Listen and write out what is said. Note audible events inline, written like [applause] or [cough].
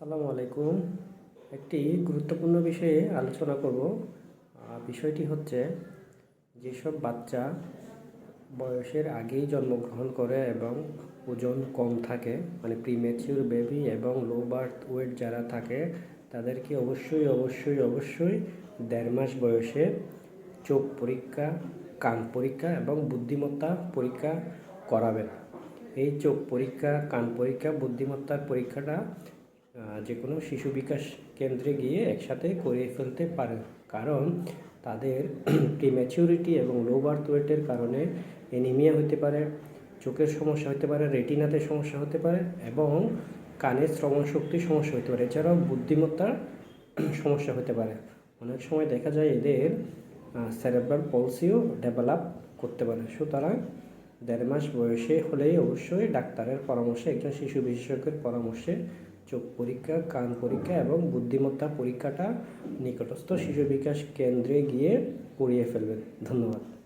আসসালামু আলাইকুম। একটি গুরুত্বপূর্ণ বিষয়ে আলোচনা করব। বিষয়টি হচ্ছে যেসব বাচ্চা বয়সের আগেই জন্মগ্রহণ করে এবং ওজন কম থাকে মানে প্রিমেচিউর বেবি এবং লো বার্থ ওয়েট যারা থাকে, তাদেরকে অবশ্যই অবশ্যই অবশ্যই দেড় মাস বয়সে চোখ পরীক্ষা, কান পরীক্ষা এবং বুদ্ধিমত্তা পরীক্ষা করাবেন। এই চোখ পরীক্ষা, কান পরীক্ষা, বুদ্ধিমত্তার পরীক্ষাটা যে কোনো শিশু বিকাশ কেন্দ্রে গিয়ে একসাথে করিয়ে ফেলতে পারে। কারণ তাদের [clears throat] প্রিম্যাচিউরিটি এবং লো বার্থ ওয়েটের কারণে এনিমিয়া হতে পারে, চোখের সমস্যা হতে পারে, রেটিনাতে সমস্যা হতে পারে এবং কানের শ্রবণ শক্তির সমস্যা হতে পারে। এছাড়াও বুদ্ধিমত্তার [clears throat] সমস্যা হতে পারে। অনেক সময় দেখা যায় এদের সেরেব্রাল পলসিও ডেভেলপ করতে পারে। সুতরাং দেড় মাস বয়সে হলেই অবশ্যই ডাক্তারের পরামর্শে, একজন শিশু বিশেষজ্ঞের পরামর্শে চোখ পরীক্ষা, কান পরীক্ষা এবং বুদ্ধিমত্তা পরীক্ষাটা নিকটস্থ শিশু বিকাশ কেন্দ্রে গিয়ে করিয়ে ফেলবেন। ধন্যবাদ।